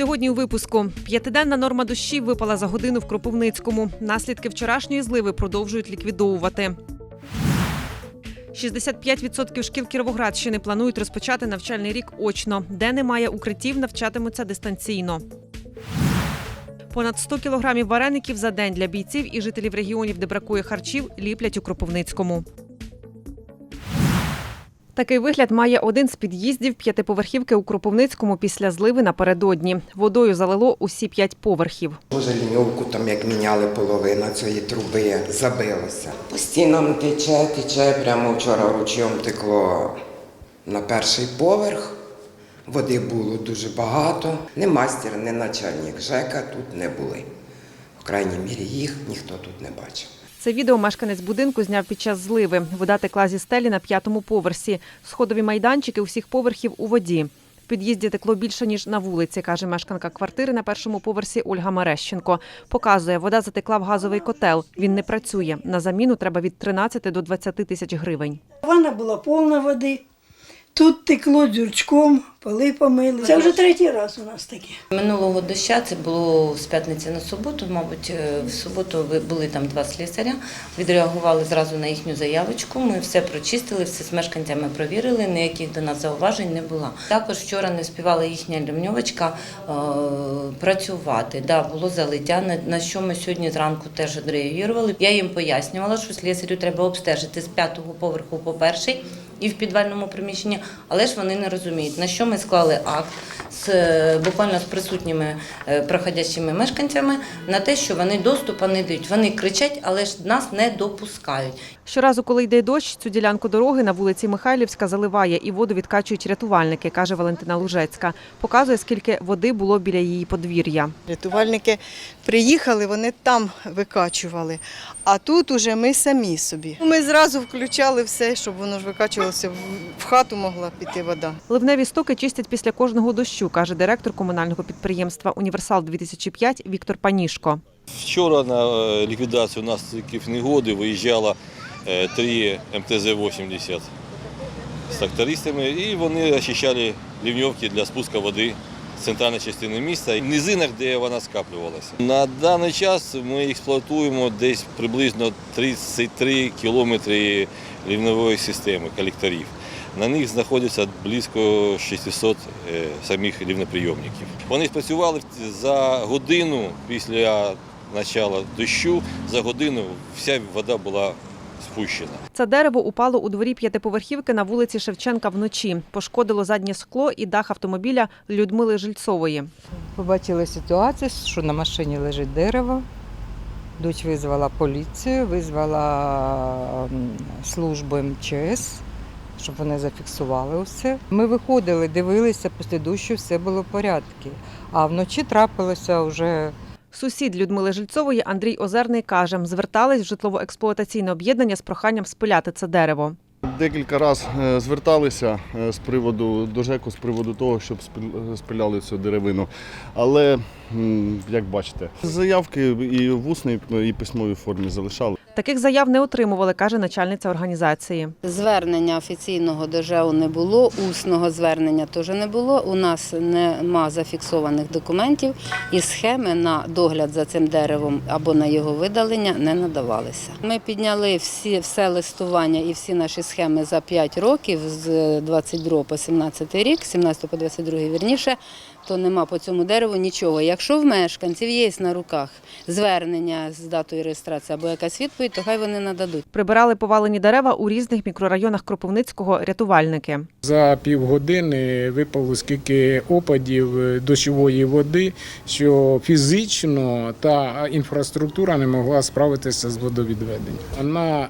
Сьогодні у випуску п'ятиденна норма дощів випала за годину в Кропивницькому. Наслідки вчорашньої зливи продовжують ліквідовувати. 65% шкіл Кіровоградщини планують розпочати навчальний рік очно. Де немає укриттів, навчатимуться дистанційно. Понад 100 кілограмів вареників за день для бійців і жителів регіонів, де бракує харчів, ліплять у Кропивницькому. Такий вигляд має один з під'їздів п'ятиповерхівки у Кропивницькому після зливи напередодні. Водою залило усі п'ять поверхів. Може, ліньовку там як міняли половина цієї труби, забилося. По стінам тече, тече, прямо вчора ручйом текло на перший поверх. Води було дуже багато. Не мастер, не начальник ЖЕКа тут не були. В крайній мірі їх ніхто тут не бачив. Це відео мешканець будинку зняв під час зливи. Вода текла зі стелі на п'ятому поверсі. Сходові майданчики усіх поверхів у воді. В під'їзді текло більше ніж на вулиці, каже мешканка квартири на першому поверсі Ольга Мерещенко. Показує, вода затекла в газовий котел. Він не працює. На заміну треба від 13 до 20 тисяч гривень. Ванна була повна води. Тут текло дзюрчком, поли помили. Це вже третій раз у нас таке. Минулого доща це було з п'ятниці на суботу. Мабуть, е, в суботу були там два слісаря. Відреагували зразу на їхню заявочку. Ми все прочистили, все з мешканцями провірили. Ніяких до нас зауважень не було. Також вчора не співала їхня лівньовочка е, працювати. Да, було залиття. На що ми сьогодні зранку теж відреагували. Я їм пояснювала, що слісарю треба обстежити з п'ятого поверху по перший і в підвальному приміщенні, але ж вони не розуміють, на що ми склали акт з е, буквально з присутніми е, проходящими мешканцями на те, що вони доступу не дають. Вони кричать, але ж нас не допускають. Щоразу, коли йде дощ, цю ділянку дороги на вулиці Михайлівська заливає і воду відкачують рятувальники, каже Валентина Лужецька. Показує, скільки води було біля її подвір'я. Рятувальники приїхали, вони там викачували. А тут уже ми самі собі. Ми зразу включали все, щоб воно ж викачувалося, в- хату могла піти вода. Ливневі стоки чистять після кожного дощу, каже директор комунального підприємства Універсал 2005 Віктор Панішко. Вчора на е, ліквідацію наслідків негоди виїжджало е, три МТЗ-80 з трактористами, і вони очищали лівньовки для спуску води центральної частини міста і в низинах, де вона скаплювалася. На даний час ми експлуатуємо десь приблизно 33 кілометри лівневої системи колекторів. На них знаходиться близько 600 е, самих рівноприйомників. Вони спрацювали за годину після початку дощу, за годину вся вода була спущена. Це дерево упало у дворі п'ятиповерхівки на вулиці Шевченка вночі. Пошкодило заднє скло і дах автомобіля Людмили Жильцової. Побачили ситуацію, що на машині лежить дерево. Дочь визвала поліцію, визвала службу МЧС, щоб вони зафіксували усе. Ми виходили, дивилися, після дощу все було в порядку. А вночі трапилося вже Сусід Людмили Жильцової Андрій Озерний каже, звертались в житлово-експлуатаційне об'єднання з проханням спиляти це дерево. Декілька разів е, зверталися е, з приводу до ЖЕКу з приводу того, щоб спиляли цю деревину. Але, як бачите, заявки і в усній, і письмовій формі залишали. Таких заяв не отримували, каже начальниця організації. Звернення офіційного до не було, усного звернення теж не було. У нас нема зафіксованих документів і схеми на догляд за цим деревом або на його видалення не надавалися. Ми підняли всі, все листування і всі наші схеми за 5 років з 22 по 17 рік, 17 по 22 вірніше, то нема по цьому дереву нічого. Якщо в мешканців є на руках звернення з датою реєстрації або якась відповідь, то хай вони нададуть. Прибирали повалені дерева у різних мікрорайонах Кропивницького рятувальники. За півгодини випало скільки опадів е, дощової води, що фізично та інфраструктура не могла справитися з водовідведенням. На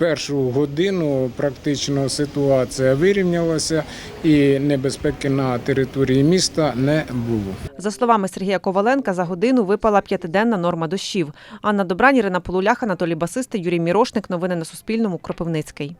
21 годину практично ситуація вирівнялася і небезпеки на території міста не було. За словами Сергія Коваленка, за годину випала п'ятиденна норма дощів. Анна Добрань, Ірина Полулях, Анатолій Басисти, Юрій Мірошник. Новини на Суспільному. Кропивницький.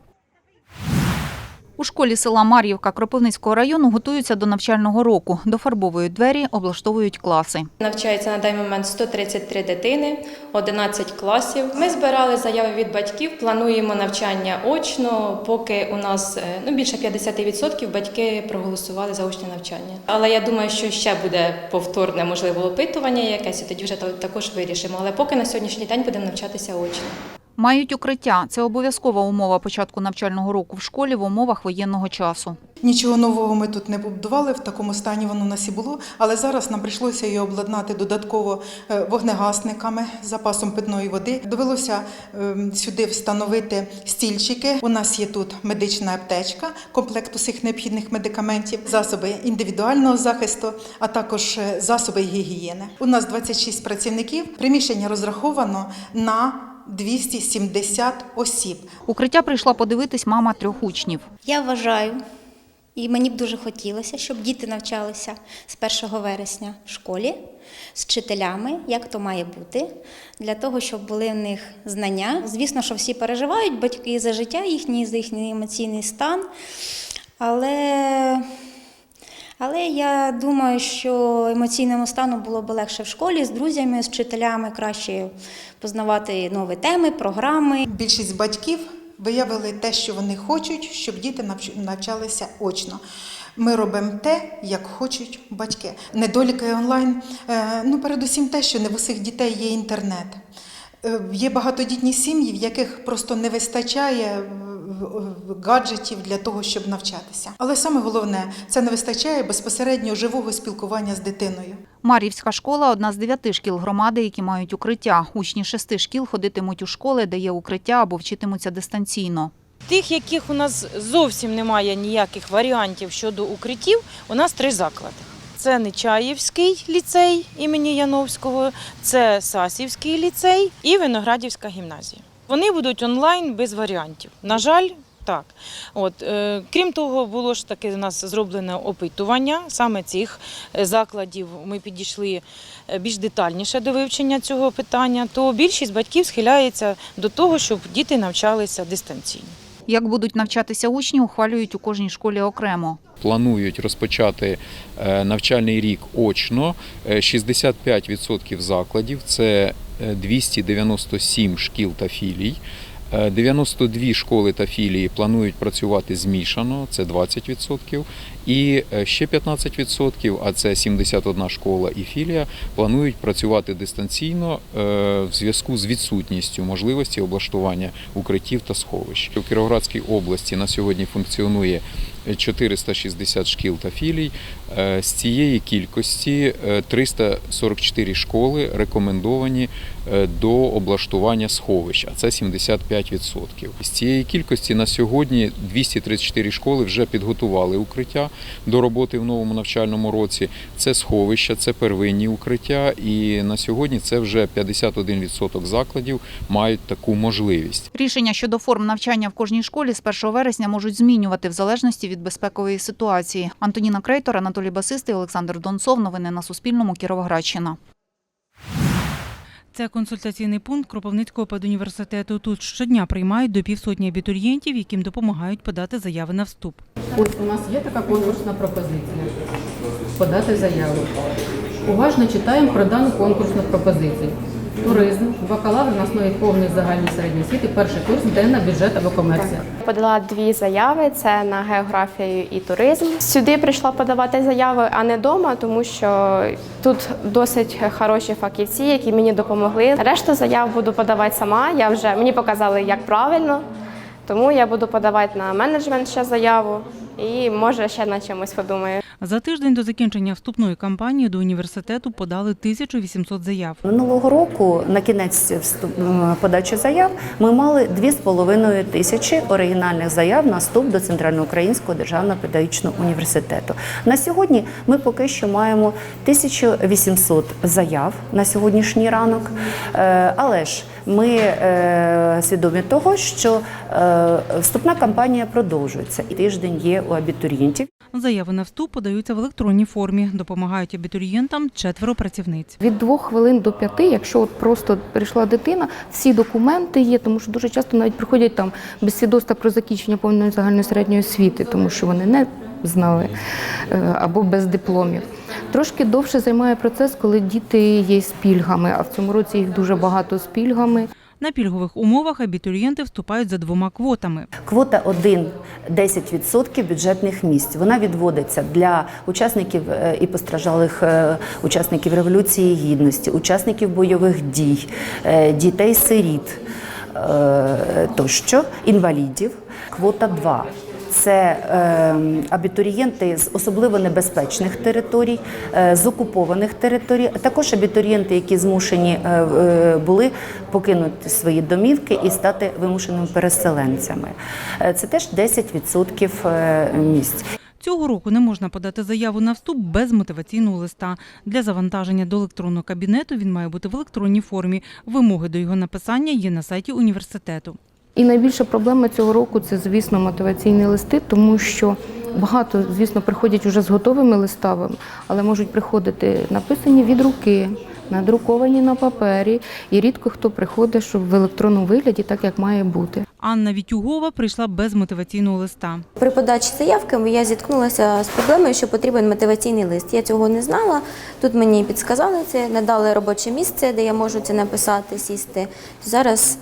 У школі села Мар'ївка Кропивницького району готуються до навчального року. Дофарбовують двері, облаштовують класи. Навчається на даний момент 133 дитини, 11 класів. Ми збирали заяви від батьків, плануємо навчання очно, поки у нас е, ну, більше 50% батьки проголосували за очне навчання. Але я думаю, що ще буде повторне можливо опитування якесь, і тоді вже також вирішимо. Але поки на сьогоднішній день будемо навчатися очно. Мають укриття. Це обов'язкова умова початку навчального року в школі в умовах воєнного часу. Нічого нового ми тут не побудували, в такому стані воно нас і було. Але зараз нам прийшлося її обладнати додатково е, вогнегасниками, запасом питної води. Довелося ем, сюди встановити стільчики. У нас є тут медична аптечка, комплект усіх необхідних медикаментів, засоби індивідуального захисту, а також е, засоби гігієни. У нас 26 працівників. Приміщення розраховано на 270 осіб. Укриття прийшла подивитись мама трьох учнів. Я вважаю, і мені б дуже хотілося, щоб діти навчалися з 1 вересня в школі з вчителями, як то має бути, для того, щоб були в них знання. Звісно, що всі переживають батьки за життя їхній, за їхній емоційний стан. Але, але я думаю, що емоційному стану було б легше в школі з друзями, з вчителями, краще познавати нові теми, програми. Більшість батьків виявили те, що вони хочуть, щоб діти навч- навчалися очно. Ми робимо те, як хочуть батьки. Недоліки онлайн, е, ну передусім те, що не в усіх дітей є інтернет. Е, Є багатодітні сім'ї, в яких просто не вистачає е, гаджетів для того, щоб навчатися. Але саме головне, це не вистачає безпосередньо живого спілкування з дитиною. Мар'ївська школа одна з дев'яти шкіл громади, які мають укриття. Учні шести шкіл ходитимуть у школи, де є укриття або вчитимуться дистанційно. Тих, яких у нас зовсім немає ніяких варіантів щодо укриттів, у нас три заклади. Це Нечаївський ліцей імені Яновського, це Сасівський ліцей і Виноградівська гімназія. Вони будуть онлайн без варіантів. На жаль, так. От, е, крім того, було ж таки у нас зроблене опитування саме цих е, закладів. Ми підійшли е, більш детальніше до вивчення цього питання, то більшість батьків схиляється до того, щоб діти навчалися дистанційно. Як будуть навчатися учні, ухвалюють у кожній школі окремо. планують розпочати е, навчальний рік очно. Е, 65% закладів це е, 297 шкіл та філій. Е, 92 школи та філії планують працювати змішано, це 20%. І е, ще 15%, а це 71 школа і філія, планують працювати дистанційно е, в зв'язку з відсутністю можливості облаштування укриттів та сховищ. У Кіровоградській області на сьогодні функціонує 460 шкіл та філій. Е, З цієї кількості е, 344 школи рекомендовані е, до облаштування сховищ, а це 75%. З цієї кількості на сьогодні 234 школи вже підготували укриття до роботи в новому навчальному році. Це сховища, це первинні укриття, і на сьогодні це вже 51% закладів мають таку можливість. Рішення щодо форм навчання в кожній школі з 1 вересня можуть змінювати в залежності від безпекової ситуації. Антоніна Крейтор, Анатолій Басистий, Олександр Донцов. Новини на Суспільному. Кіровоградщина. Це консультаційний пункт Кропивницького педуніверситету. Тут щодня приймають до півсотні абітурієнтів, яким допомагають подати заяви на вступ. Ось у нас є така конкурсна пропозиція. Подати заяву. Уважно читаємо про дану конкурсну пропозицію. Туризм, бакалавр на основі повної загальної середньої освіти, перший курс, денна бюджет або комерція. Подала дві заяви: це на географію і туризм. Сюди прийшла подавати заяви, а не вдома, тому що тут досить хороші фахівці, які мені допомогли. Решту заяв буду подавати сама. Я вже мені показали, як правильно. Тому я буду подавати на менеджмент ще заяву і може ще на чимось подумаю. За тиждень до закінчення вступної кампанії до університету подали 1800 заяв. Минулого року на кінець подачі заяв ми мали 2,5 тисячі оригінальних заяв на вступ до Центральноукраїнського державного педагогічного університету. На сьогодні ми поки що маємо 1800 заяв на сьогоднішній ранок, Е, але ж ми е, свідомі того, що е, вступна кампанія продовжується і тиждень є у абітурієнтів. Заяви на вступ подаються в електронній формі. Допомагають абітурієнтам четверо працівниць. Від двох хвилин до п'яти, якщо от просто прийшла дитина, всі документи є, тому що дуже часто навіть приходять там без свідоцтва про закінчення повної загальної середньої освіти, тому що вони не знали е, або без дипломів. Трошки довше займає процес, коли діти є з пільгами, а в цьому році їх дуже багато з пільгами. На пільгових умовах абітурієнти вступають за двома квотами. Квота 1 – 10% бюджетних місць. Вона відводиться для учасників е, і постраждалих е, учасників Революції Гідності, учасників бойових дій, е, дітей-сиріт е, тощо, інвалідів. Квота 2 це е, абітурієнти з особливо небезпечних територій, е, з окупованих територій, а також абітурієнти, які змушені е, е, були покинути свої домівки і стати вимушеними переселенцями. Це теж 10% е, місць. Цього року не можна подати заяву на вступ без мотиваційного листа. Для завантаження до електронного кабінету він має бути в електронній формі. Вимоги до його написання є на сайті університету. І найбільша проблема цього року це, звісно, мотиваційні листи, тому що багато, звісно, приходять уже з готовими листами, але можуть приходити написані від руки, надруковані на папері, і рідко хто приходить, щоб в електронному вигляді, так як має бути. Анна Вітюгова прийшла без мотиваційного листа. При подачі заявки я зіткнулася з проблемою, що потрібен мотиваційний лист. Я цього не знала. Тут мені підсказали це, надали робоче місце, де я можу це написати, сісти. Зараз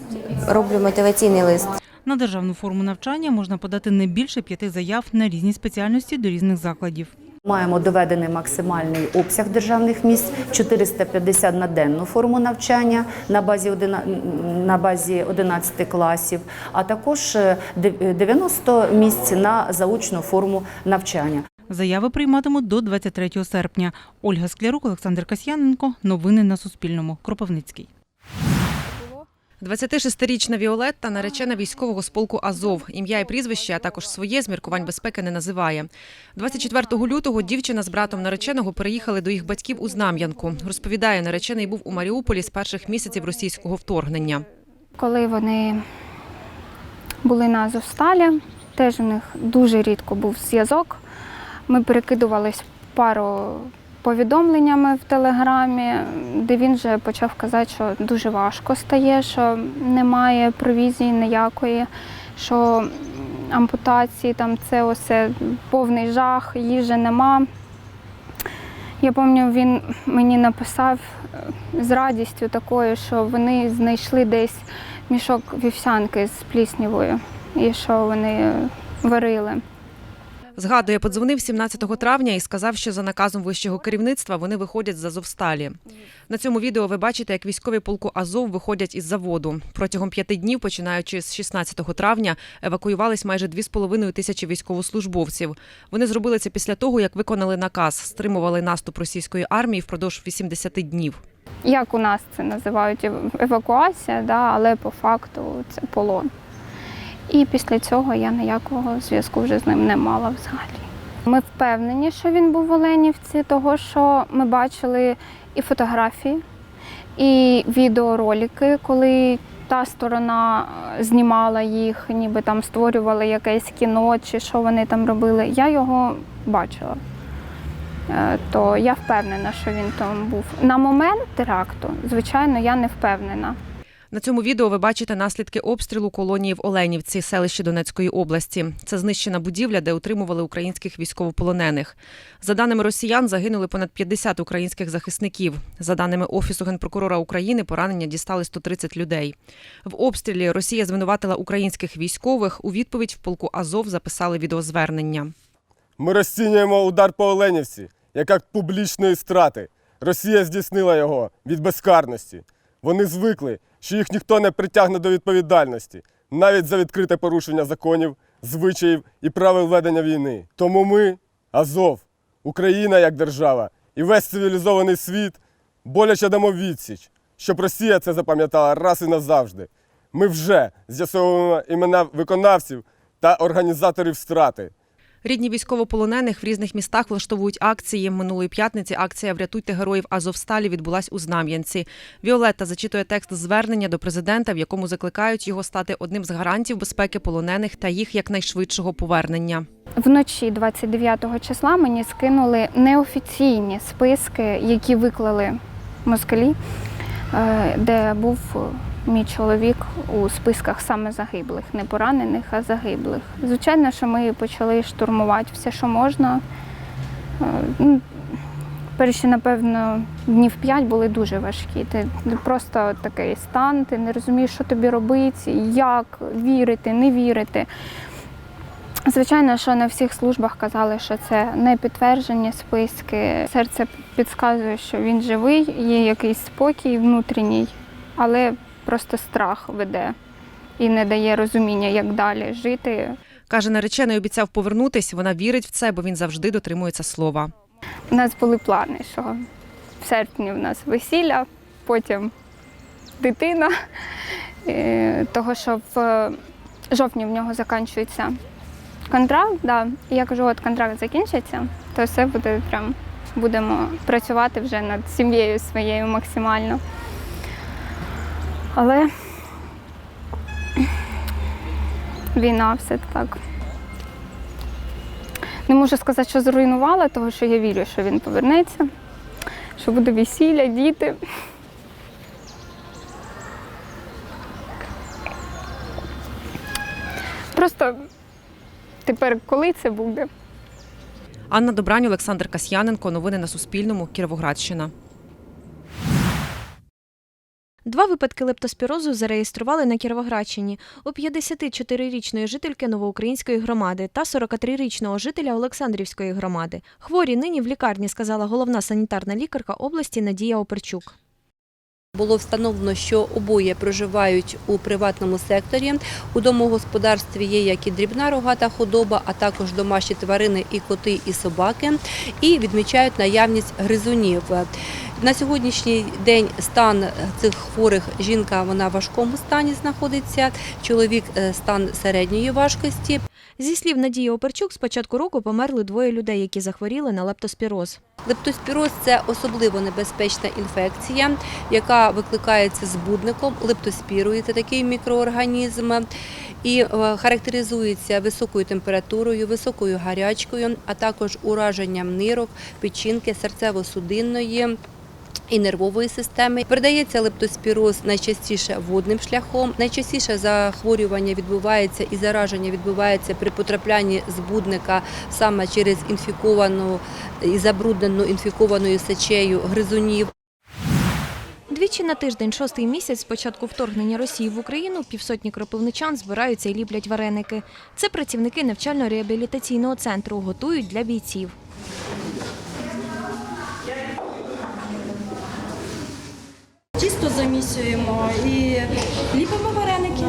роблю мотиваційний лист. На державну форму навчання можна подати не більше п'яти заяв на різні спеціальності до різних закладів. Маємо доведений максимальний обсяг державних місць 450 на денну форму навчання на базі 11, на базі 11 класів, а також е, 90 місць на заочну форму навчання. Заяви прийматимуть до 23 серпня. Ольга Склярук, Олександр Касьяненко. Новини на Суспільному. Кропивницький. 26-річна Віолетта наречена військового з полку Азов. Ім'я і прізвище, а також своє з міркувань безпеки не називає. 24 лютого дівчина з братом нареченого переїхали до їх батьків у Знам'янку. Розповідає, наречений був у Маріуполі з перших місяців російського вторгнення. Коли вони були на Азовсталі, теж у них дуже рідко був зв'язок. Ми перекидувались пару повідомленнями в телеграмі, де він вже почав казати, що дуже важко стає, що немає провізії ніякої, що ампутації, там це усе повний жах, їжі нема. Я пам'ятаю, він мені написав е, з радістю такою, що вони знайшли десь мішок вівсянки з пліснявою і що вони е, варили. Згадує, подзвонив 17 травня і сказав, що за наказом вищого керівництва вони виходять з Азовсталі. На цьому відео ви бачите, як військові полку Азов виходять із заводу. Протягом п'яти днів, починаючи з 16 травня, евакуювались майже 2,5 тисячі військовослужбовців. Вони зробили це після того, як виконали наказ, стримували наступ російської армії впродовж 80 днів. Як у нас це називають евакуація, да, але по факту це полон. І після цього я ніякого зв'язку вже з ним не мала взагалі. Ми впевнені, що він був в Оленівці, того що ми бачили і фотографії, і відеоролики, коли та сторона е, знімала їх, ніби там створювали якесь кіно чи що вони там робили. Я його бачила. Е, То я впевнена, що він там був. На момент теракту, звичайно, я не впевнена. На цьому відео ви бачите наслідки обстрілу колонії в Оленівці, селищі Донецької області. Це знищена будівля, де утримували українських військовополонених. За даними росіян, загинули понад 50 українських захисників. За даними Офісу генпрокурора України, поранення дістали 130 людей. В обстрілі Росія звинуватила українських військових. У відповідь в полку Азов записали відеозвернення. Ми розцінюємо удар по Оленівці як акт публічної страти. Росія здійснила його від безкарності. Вони звикли, що їх ніхто не притягне до відповідальності, навіть за відкрите порушення законів, звичаїв і правил ведення війни. Тому ми, Азов, Україна як держава і весь цивілізований світ боляче дамо відсіч, щоб Росія це запам'ятала раз і назавжди. Ми вже з'ясовуємо імена виконавців та організаторів страти. Рідні військовополонених в різних містах влаштовують акції. Минулої п'ятниці акція Врятуйте героїв Азовсталі відбулась у Знам'янці. Віолетта зачитує текст звернення до президента, в якому закликають його стати одним з гарантів безпеки полонених та їх якнайшвидшого повернення. Вночі 29 числа мені скинули неофіційні списки, які виклали москалі, е, де був мій чоловік у списках саме загиблих, не поранених, а загиблих. Звичайно, що ми почали штурмувати все, що можна. Е, ну, Перші, напевно, днів п'ять були дуже важкі. Ти просто такий стан, ти не розумієш, що тобі робити, як вірити, не вірити. Звичайно, що на всіх службах казали, що це не підтверджені списки. Серце підказує, що він живий, є якийсь спокій внутрішній, але просто страх веде і не дає розуміння, як далі жити. Каже, наречений обіцяв повернутись. Вона вірить в це, бо він завжди дотримується слова. У нас були плани, що в серпні в нас весілля, потім дитина, Е, того, що в жовтні в нього закінчується контракт. Да. І я кажу, от контракт закінчиться, то все буде прям будемо працювати вже над сім'єю своєю максимально. Але війна все так. Не можу сказати, що зруйнувала, тому що я вірю, що він повернеться, що буде весілля, діти. Просто тепер коли це буде? Анна Добрань, Олександр Касьяненко. Новини на Суспільному. Кіровоградщина. Два випадки лептоспірозу зареєстрували на Кіровоградщині у 54-річної жительки Новоукраїнської громади та 43-річного жителя Олександрівської громади. Хворі нині в лікарні, сказала головна санітарна лікарка області Надія Оперчук. Було встановлено, що обоє проживають у приватному секторі. У домогосподарстві є як і дрібна рогата худоба, а також домашні тварини, і коти, і собаки. І відмічають наявність гризунів. На сьогоднішній день стан цих хворих жінка вона в важкому стані знаходиться. Чоловік е, стан середньої важкості. Зі слів Надії Оперчук, з початку року померли двоє людей, які захворіли на лептоспіроз. Лептоспіроз це особливо небезпечна інфекція, яка викликається збудником лептоспірою. Це такий мікроорганізм. І е, характеризується високою температурою, високою гарячкою, а також ураженням нирок, печінки, серцево-судинної. І нервової системи передається лептоспіроз найчастіше водним шляхом. Найчастіше захворювання відбувається і зараження відбувається при потраплянні збудника саме через інфіковану і забруднену інфікованою сечею гризунів. Двічі на тиждень, шостий місяць з початку вторгнення Росії в Україну, півсотні кропивничан збираються і ліплять вареники. Це працівники навчально-реабілітаційного центру готують для бійців. Тісто замісюємо і ліпимо вареники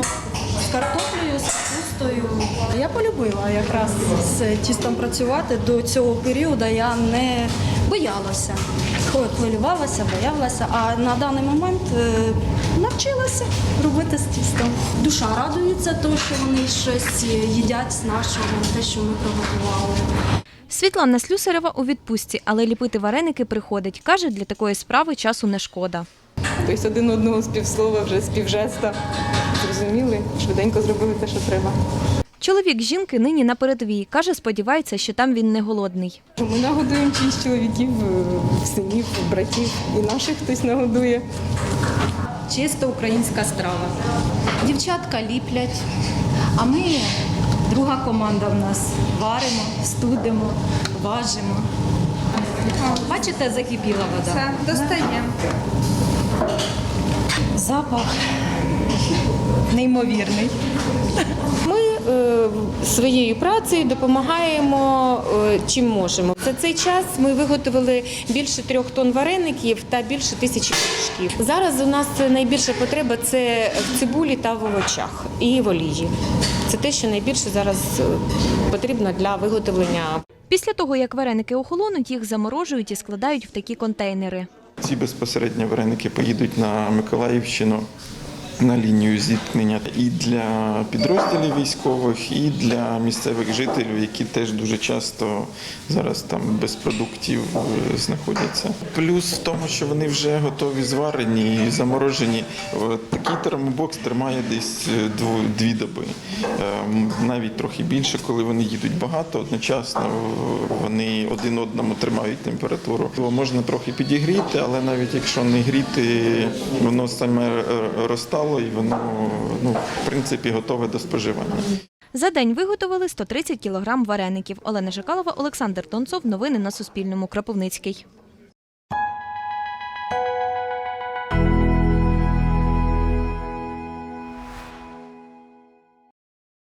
з картоплею, з капустою. Я полюбила якраз з тістом працювати. До цього періоду я не боялася. Хвилювалася, боялася, а на даний момент е, навчилася робити з тістом. Душа радується, тому що вони щось їдять з нашого, те, що ми приготували. Світлана Слюсарева у відпустці, але ліпити вареники приходить. Каже, для такої справи часу не шкода. Тобто один одного з півслова, вже з півжеста. Зрозуміли, швиденько зробили те, що треба. Чоловік жінки нині на передовій. Каже, сподівається, що там він не голодний. Ми нагодуємо чиїсь чоловіків, е, синів, братів, і наших хтось нагодує. Чисто українська страва. Дівчатка ліплять, а ми друга команда в нас варимо, студимо, важимо. Бачите, закипіла вода. Все, достаємо. Запах неймовірний. Ми е, своєю працею допомагаємо е, чим можемо. За цей час ми виготовили більше трьох тонн вареників та більше тисячі пиріжків. Зараз у нас найбільша потреба це в цибулі та в овочах і в олії. Це те, що найбільше зараз е, потрібно для виготовлення. Після того, як вареники охолонуть, їх заморожують і складають в такі контейнери. Ці безпосередньо вареники поїдуть на Миколаївщину на лінію зіткнення і для підрозділів військових, і для місцевих жителів, які теж дуже часто зараз там без продуктів е, знаходяться. Плюс в тому, що вони вже готові зварені і заморожені. Такий термобокс тримає десь е, дві доби, Ем, навіть трохи більше, коли вони їдуть багато. Одночасно е, вони один одному тримають температуру. Можна трохи підігріти, але навіть якщо не гріти, воно саме е, розтало і воно ну, в принципі готове до споживання. За день виготовили 130 кілограм вареників. Олена Жикалова, Олександр Тонцов. Новини на Суспільному. Кропивницький.